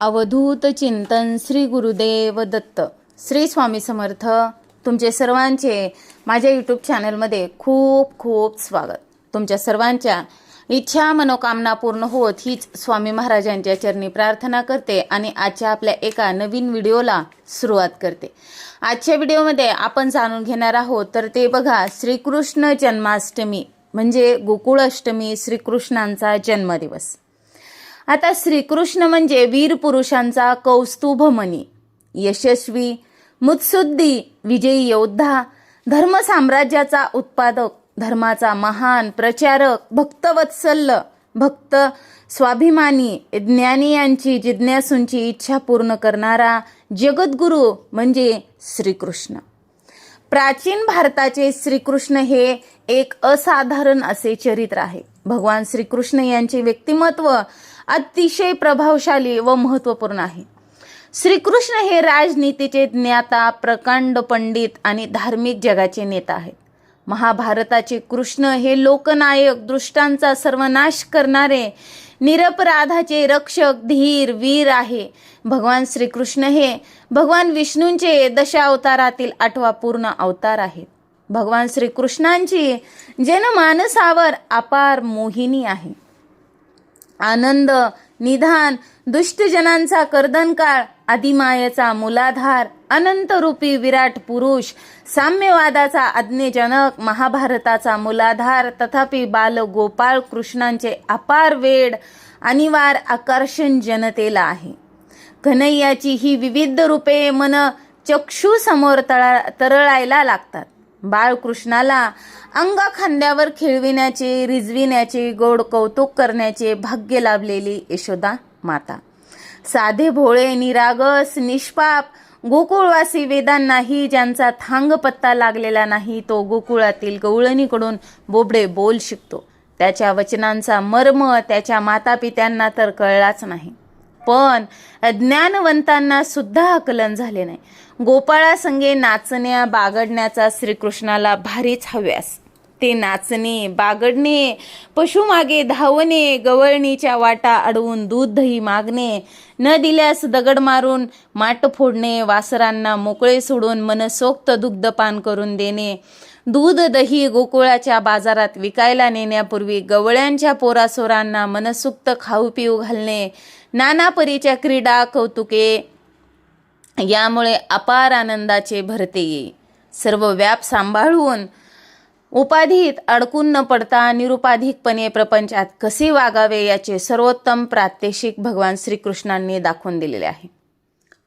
अवधूत चिंतन श्री गुरुदेव दत्त. श्री स्वामी समर्थ. तुमचे सर्वांचे माझ्या यूट्यूब चॅनलमध्ये खूप खूप स्वागत. तुमच्या सर्वांच्या इच्छा मनोकामना पूर्ण होत हीच स्वामी महाराजांच्या चरणी प्रार्थना करते आणि आजच्या आपल्या एका नवीन व्हिडिओला सुरुवात करते. आजच्या व्हिडिओमध्ये आपण जाणून घेणार आहोत तर ते बघा श्रीकृष्ण जन्माष्टमी म्हणजे गोकुळ अष्टमी श्रीकृष्णांचा जन्मदिवस. आता श्रीकृष्ण म्हणजे वीर पुरुषांचा कौस्तुभमनी. यशस्वी मुत्सुद्दी विजयी योद्धा धर्म साम्राज्याचा उत्पादक धर्माचा महान प्रचारक भक्तवत्सल्य भक्त स्वाभिमानी ज्ञानी यांची जिज्ञासूंची इच्छा पूर्ण करणारा जगद्गुरू म्हणजे श्रीकृष्ण. प्राचीन भारताचे श्रीकृष्ण हे एक असाधारण असे चरित्र आहे. भगवान श्रीकृष्ण यांचे व्यक्तिमत्व अतिशय प्रभावशाली व महत्त्वपूर्ण आहे. श्रीकृष्ण हे राजनीतीचे ज्ञाता प्रकांड पंडित आणि धार्मिक जगाचे नेता आहेत. महाभारताचे कृष्ण हे लोकनायक दृष्टांचा सर्वनाश करणारे निरपराधाचे रक्षक धीर वीर आहे. भगवान श्रीकृष्ण हे भगवान विष्णूंचे दशावतारातील आठवा पूर्ण अवतार आहेत. भगवान श्रीकृष्णांची जनमानसावर अपार मोहिनी आहे. आनंद निधान दुष्टजनांचा कर्दनकाळ आदिमायेचा मुलाधार अनंतरूपी विराट पुरुष साम्यवादाचा आज्ञेजनक महाभारताचा मुलाधार तथापि बाल गोपाळ कृष्णांचे अपार वेड अनिवार आकर्षण जनतेला आहे. कन्हैयाची ही विविध रूपे मन चक्षु समोर तळा तरळायला लागतात. बाळकृष्णाला अंग खांद्यावर खेळविण्याचे रिजविण्याचे गोड कौतुक करण्याचे भाग्य लाभलेली यशोदा माता. साधे भोळे निरागस निष्पाप गोकुळवासी वेदांनाही ज्यांचा थांग पत्ता लागलेला नाही तो गोकुळातील गवळणीकडून बोबडे बोल शिकतो. त्याच्या वचनांचा मर्म त्याच्या मातापित्यांना तर कळलाच नाही. पण ज्ञानवंतांना सुद्धा आकलन झाले नाही. गोपाळासंगे नाचण्या बागडण्याचा श्रीकृष्णाला भारीच हव्यास. ते नाचणे बागडणे पशुमागे धावणे गवळणीच्या वाटा अडवून दूध दही मागणे न दिल्यास दगड मारून माट फोडणे वासरांना मोकळे सोडून मनसोक्त दुग्धपान करून देणे दूध दही गोकुळाच्या बाजारात विकायला नेण्यापूर्वी गवळ्यांच्या पोरासोरांना मनसुक्त खाऊ पिऊ घालणे नाना परीच्या क्रीडा कौतुके यामुळे अपार आनंदाचे भरते येई सर्व व्याप सांभाळून उपाधीत अडकून न पडता निरुपाधिकपणे प्रपंचात कसे वागावे याचे सर्वोत्तम प्रात्यक्षिक भगवान श्रीकृष्णांनी दाखवून दिलेले आहे.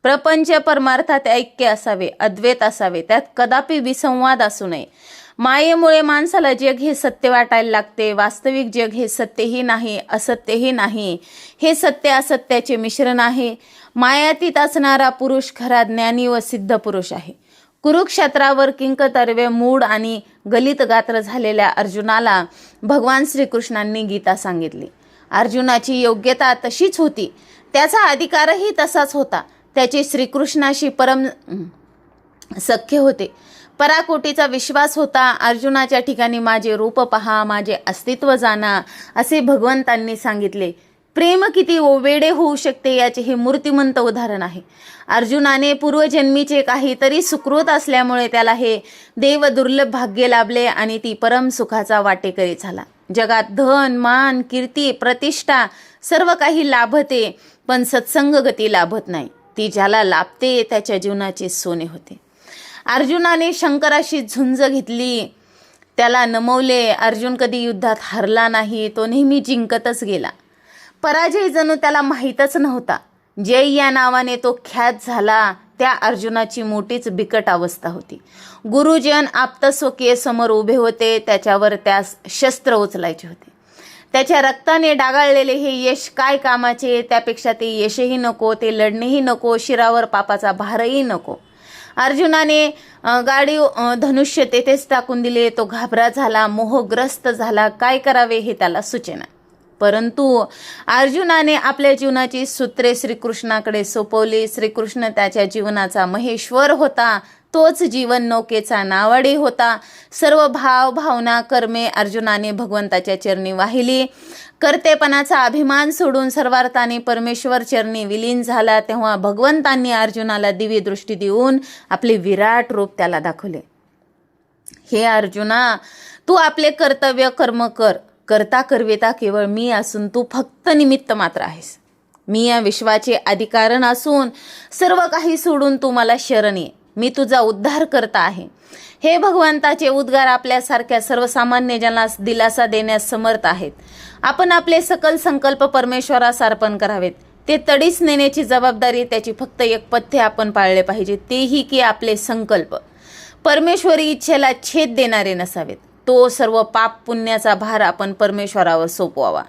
प्रपंच परमार्थात ऐक्य असावे अद्वैत असावे त्यात कदापि विसंवाद असू नये. मायेमुळे माणसाला जग हे सत्य वाटायला लागते वास्तविक जग हे सत्यही नाही असत्यही नाही. हे सत्य असत्याचे मिश्रण आहे. मायातीत असणारा पुरुष खरा ज्ञानी व सिद्ध पुरुष आहे. कुरुक्षेत्रावर किंकतर्वे मूड आणि गलित गात्र झालेल्या अर्जुनाला भगवान श्रीकृष्णांनी गीता सांगितली. अर्जुनाची योग्यता तशीच होती. त्याचा अधिकारही तसाच होता. त्याचे श्रीकृष्णाशी परम सख्य होते. पराकोटीचा विश्वास होता. अर्जुनाच्या ठिकाणी माझे रूप पहा माझे अस्तित्व जाणा असे भगवंतांनी सांगितले. प्रेम किती वेडे होऊ शकते याचे हे मूर्तिमंत उदाहरण आहे. अर्जुनाने पूर्वजन्मीचे काहीतरी सुकृत असल्यामुळे त्याला हे देव दुर्लभ भाग्य लाभले आणि ती परम सुखाचा वाटेकरी झाला. जगात धन मान कीर्ती प्रतिष्ठा सर्व काही लाभते पण सत्संग गती लाभत नाही. ती ज्याला लाभते त्याच्या जीवनाचे सोने होते. अर्जुनाने शंकराशी झुंज घेतली. त्याला नमवले. अर्जुन कधी युद्धात हरला नाही. तो नेहमी जिंकतच गेला. पराजय जणू त्याला माहीतच नव्हता. जय या नावाने तो ख्यात झाला त्या अर्जुनाची मोठीच बिकट अवस्था होती. गुरुजन आप्तस्वकीय समोर उभे होते त्याच्यावर त्यास शस्त्र उचलायचे होते. त्याच्या रक्ताने डागाळलेले हे यश काय कामाचे त्यापेक्षा ते यशही नको ते लढणेही नको शिरावर पापाचा भारही नको. अर्जुनाने गाडी धनुष्य तेथेच टाकून दिले तो घाबरा झाला मोहग्रस्त झाला काय करावे हे त्याला सूचना. परंतु अर्जुनाने आपल्या जीवनाची सूत्रे श्रीकृष्णाकडे सोपवली. श्रीकृष्ण त्याच्या जीवनाचा महेश्वर होता. तोच जीवन नौकेचा नावाडी होता. सर्व भाव भावना कर्मे अर्जुनाने भगवंताच्या चरणी वाहिली. कर्तेपणाचा अभिमान सोडून सर्वार्थाने परमेश्वर चरणी विलीन झाला तेव्हा भगवंतांनी अर्जुनाला दिव्य दृष्टी देऊन आपले विराट रूप त्याला दाखवले. हे अर्जुना तू आपले कर्तव्य कर्म कर. करता करविता केवळ मी असून तू फक्त निमित्त मात्र आहेस. मी या विश्वाचे अधिकारण असून सर्व काही सोडून तू मला शरण ये. मी तुझा उद्धार करता आहे. हे भगवंताचे उद्गार आपल्यासारख्या सर्वसामान्य ज्यांना दिलासा देण्यास समर्थ आहेत. आपण आपले सकल संकल्प परमेश्वरास अर्पण करावेत. ते तडीस नेण्याची जबाबदारी त्याची फक्त एक पथ्य आपण पाळले पाहिजे तेही की आपले संकल्प. परमेश्वरी इच्छेला छेद देणारे नसावेत. तो सर्व पाप पुण्याचा भार आपण परमेश्वरावर सोपवावा.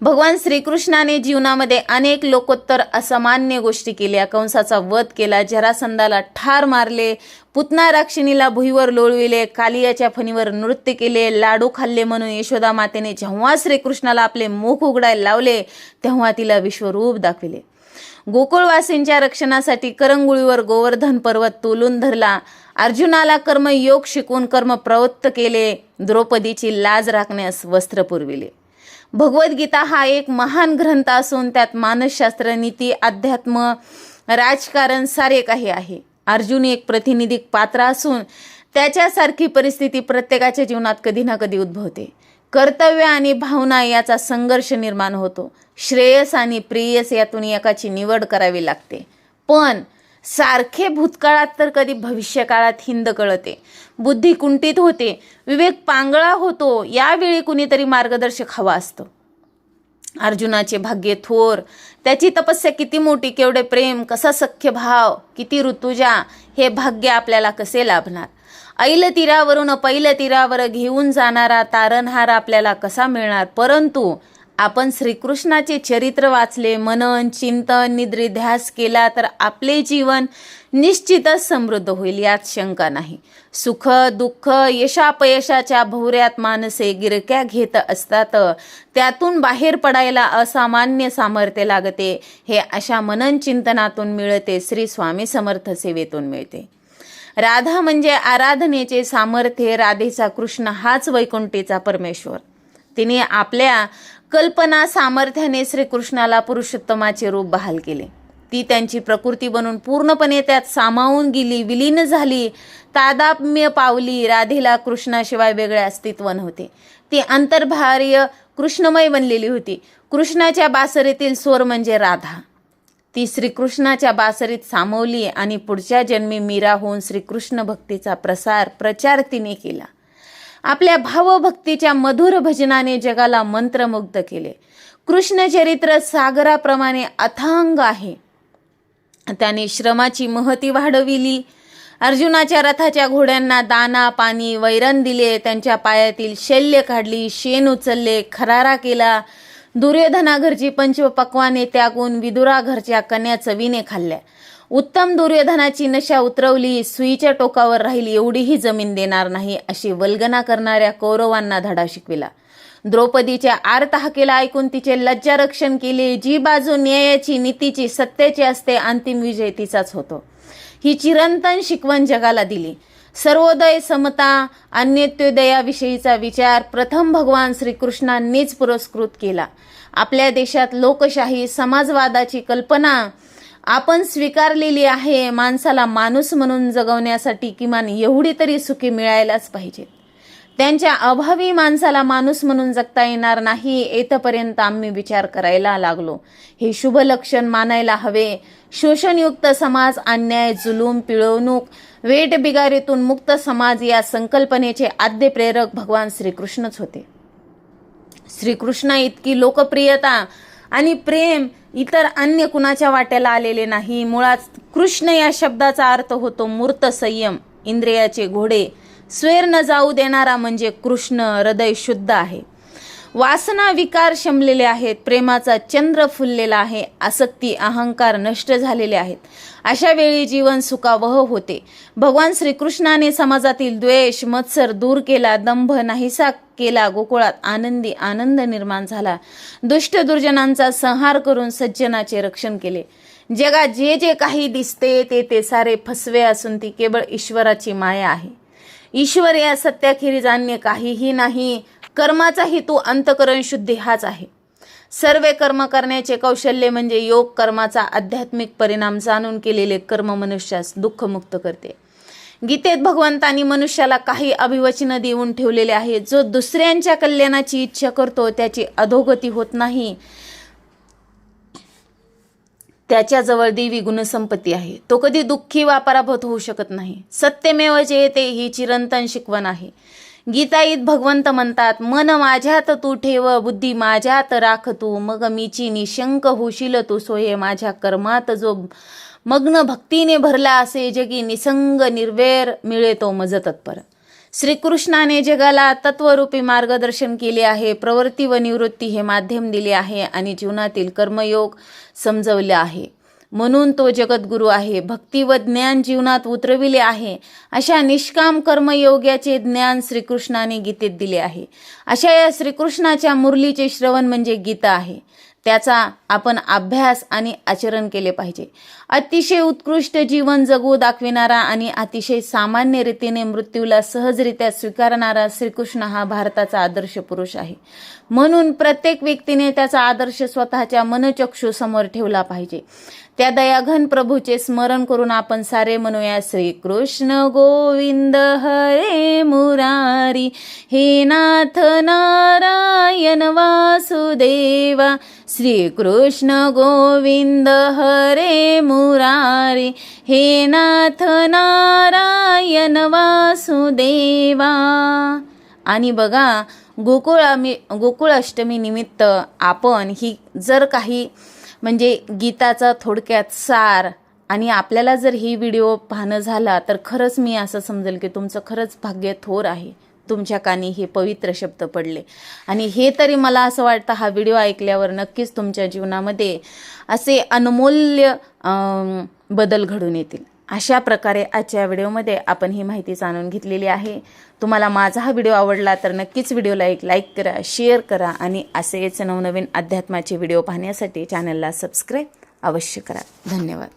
भगवान श्रीकृष्णाने जीवनामध्ये अनेक लोकोत्तर असामान्य गोष्टी केल्या. कंसाचा वध केला जरासंधाला ठार मारले पुतना राक्षिणीला भुईवर लोळविले कालियाच्या फणीवर नृत्य केले लाडू खाल्ले म्हणून यशोदा मातेने जेव्हा श्रीकृष्णाला आपले मुख उघडायला लावले तेव्हा तिला विश्वरूप दाखविले. गोकुळवासींच्या रक्षणासाठी करंगुळीवर गोवर्धन पर्वत तोलून धरला. अर्जुनाला कर्मयोग शिकून कर्म प्रवृत्त केले. द्रौपदीची लाज राखण्यास वस्त्र पुरविले. भगवद्गीता हा एक महान ग्रंथ असून त्यात मानसशास्त्र नीती अध्यात्म राजकारण सारे काही आहे. अर्जुन एक प्रतिनिधिक पात्र असून त्याच्यासारखी परिस्थिती प्रत्येकाच्या जीवनात कधी ना कधी उद्भवते. कर्तव्य आणि भावना याचा संघर्ष निर्माण होतो. श्रेयस आणि प्रेयस यातून एकाची निवड करावी लागते. पण सारखे भूतकाळात तर कधी भविष्यकाळात हिंद कळते. बुद्धी कुंठित होते. विवेक पांगळा होतो. यावेळी कुणीतरी मार्गदर्शक हवा असतो. अर्जुनाचे भाग्य थोर. त्याची तपस्या किती मोठी केवढे प्रेम कसा सख्य भाव किती ऋतुजा हे भाग्य आपल्याला कसे लाभणार? ऐल तीरावरून पैल तीरावर घेऊन जाणारा तारणहार आपल्याला कसा मिळणार? परंतु आपण श्रीकृष्णाचे चरित्र वाचले मनन चिंतन निद्रिध्यास केला तर आपले जीवन निश्चितच समृद्ध होईल यात शंका नाही. सुख दुःख यशापयशाच्या भोवऱ्यात माणसे गिरक्या घेत असतात. त्यातून बाहेर पडायला असामान्य सामर्थ्य लागते. हे अशा मनन चिंतनातून मिळते श्री स्वामी समर्थ सेवेतून मिळते. राधा म्हणजे आराधनेचे सामर्थ्य राधेचा कृष्ण हाच वैकुंठेचा परमेश्वर. तिने आपल्या कल्पना सामर्थ्याने श्रीकृष्णाला पुरुषोत्तमाचे रूप बहाल केले. ती त्यांची प्रकृती बनून पूर्णपणे त्यात सामावून गेली विलीन झाली. तादात्म्य पावली राधेला कृष्णाशिवाय वेगळे अस्तित्व नव्हते. ती अंतर्भार्य कृष्णमय बनलेली होती. कृष्णाच्या बासरीतील स्वर म्हणजे राधा. ती श्रीकृष्णाच्या बासरीत सामावली आणि पुढच्या जन्मी मीरा होऊन श्रीकृष्ण भक्तीचा प्रसार प्रचार तिने केला. आपल्या भावभक्तीच्या मधुर भजनाने जगाला मंत्रमुग्ध केले. कृष्णचरित्र सागराप्रमाणे अथांग आहे. त्याने श्रमाची महती वाढविली. अर्जुनाच्या रथाच्या घोड्यांना दाना पाणी वैरण दिले. त्यांच्या पायातील शल्य काढली. शेण उचलले. खरारा केला. दुर्योधना घरची पंचपक्वाने त्यागून विदुरा घरच्या कन्या चवीने खाल्ल्या उत्तम दुर्योधनाची नशा उतरवली सुईच्या टोकावर राहील एवढीही जमीन देणार नाही अशी वल्गना करणाऱ्या कौरवांना धडा शिकविला. द्रौपदीच्या आर्तहाकेला ऐकून तिचे लज्जारक्षण केले जी बाजू न्यायाची नीतीची सत्याची असते अंतिम विजय तिचाच होतो. ही चिरंतन शिकवण जगाला दिली. सर्वोदय समता अन्यत्योदयाविषयीचा विचार प्रथम भगवान श्रीकृष्णांनीच पुरस्कृत केला. आपल्या देशात लोकशाही समाजवादाची कल्पना आपण स्वीकारलेली आहे माणसाला माणूस म्हणून जगवण्यासाठी किमान एवढी तरी सुखी मिळायलाच पाहिजेत. त्यांच्या अभावी माणसाला माणूस म्हणून जगता येणार नाही येथपर्यंत आम्ही विचार करायला लागलो. हे शुभ लक्षण मानायला हवे. शोषणयुक्त समाज अन्याय जुलूम पिळवणूक वेट बिगारीतून मुक्त समाज या संकल्पनेचे आद्य प्रेरक भगवान श्रीकृष्णच होते. श्रीकृष्ण इतकी लोकप्रियता आणि प्रेम इतर अन्य कुणाच्या वाट्याला आलेले नाही. मुळात कृष्ण या शब्दाचा अर्थ होतो मूर्त संयम इंद्रियाचे घोडे. स्वेर न जाऊ देणारा म्हणजे कृष्ण हृदय शुद्ध आहे. वासना विकार शमलेले आहेत प्रेमाचा चंद्र फुललेला आहे आसक्ती अहंकार नष्ट झालेले आहेत. अशा वेळी जीवन सुखावह होते. भगवान श्रीकृष्णाने समाजातील द्वेष मत्सर दूर केला दंभ नाहीसा केला गोकुळात आनंदी आनंद निर्माण झाला. दुष्ट दुर्जनांचा संहार करून सज्जनाचे रक्षण केले. जगात जे जे काही दिसते ते ते सारे फसवे असून ती केवळ ईश्वराची माया आहे. ईश्वर या सत्याखेरीज अन्य काहीही नाही कर्माचा हेतू अंतकरण शुद्धी हाच आहे. सर्वे कर्म करण्याचे कौशल्य म्हणजे योग कर्माचा आध्यात्मिक परिणाम जाणून केलेले कर्म मनुष्यास दुःखमुक्त करते. गीतेत भगवंतांनी मनुष्याला काही अभिवचनं देऊन ठेवलेले आहे. जो दुसऱ्यांच्या कल्याणाची इच्छा करतो त्याची अधोगती होत नाही. त्याच्याजवळ देवी गुणसंपत्ती आहे. तो कधी दुःखी वा पराभूत होऊ शकत नाही. सत्यमेव जयते ही चिरंतन शिकवण आहे. गीताईत भगवंत म्हणतात मन माझ्यात तू ठेव बुद्धी माझ्यात राख तू मग मीची निशंक होशील तू सोये माझ्या कर्मात जो मग्न भक्तीने भरला असे जगी निसंग निर्वेर मिळे तो मज तत्पर. श्रीकृष्णाने जगाला तत्वरूपी मार्गदर्शन केले आहे प्रवृत्ती व निवृत्ती हे माध्यम दिले आहे आणि जीवनातील कर्मयोग समजवले आहे. म्हणून तो जगद्गुरू आहे भक्ती व ज्ञान जीवनात उतरविले आहे. अशा निष्काम कर्मयोग्याचे ज्ञान श्रीकृष्णाने गीतेत दिले आहे. अशा या श्रीकृष्णाच्या मुरलीचे श्रवण म्हणजे गीता आहे. त्याचा आपण अभ्यास आणि आचरण केले पाहिजे. अतिशय उत्कृष्ट जीवन जगू दाखविणारा आणि अतिशय सामान्य रीतीने मृत्यूला सहजरित्या स्वीकारणारा श्रीकृष्ण हा भारताचा आदर्श पुरुष आहे. म्हणून प्रत्येक व्यक्तीने त्याचा आदर्श स्वतःच्या मनचक्षुसमोर ठेवला पाहिजे. त्या दयाघन प्रभूचे स्मरण करून आपण सारे म्हणूया श्रीकृष्ण गोविंद हरे मुरारी. हे नाथ नारायण वासुदेवा श्रीकृष्ण गोविंद हरे मुरारी. हे नाथ नारायण वासुदेवा. आणि बघा गोकुळामी गोकुळ अष्टमी निमित्त आपण ही जर काही म्हणजे गीताचा थोडक्यात सार आणि आपल्याला जर ही व्हिडिओ पाहणं झाला तर खरंच मी असं समजेल की तुमचं खरंच भाग्य थोर आहे. तुमच्या कानी हे पवित्र शब्द पडले. आणि हे तरी मला असं वाटतं हा व्हिडिओ ऐकल्यावर नक्कीच तुमच्या जीवनामध्ये असे अनमूल्य बदल घडून येतील. अशा प्रकारे आजच्या व्हिडिओमध्ये आपण ही माहिती जाणून घेतलेली आहे. तुम्हाला माझा हा व्हिडिओ आवडला तर नक्कीच व्हिडिओला एक लाईक करा शेअर करा आणि असेच नवनवीन अध्यात्माचे व्हिडिओ पाहण्यासाठी चॅनलला सबस्क्राईब अवश्य करा. धन्यवाद.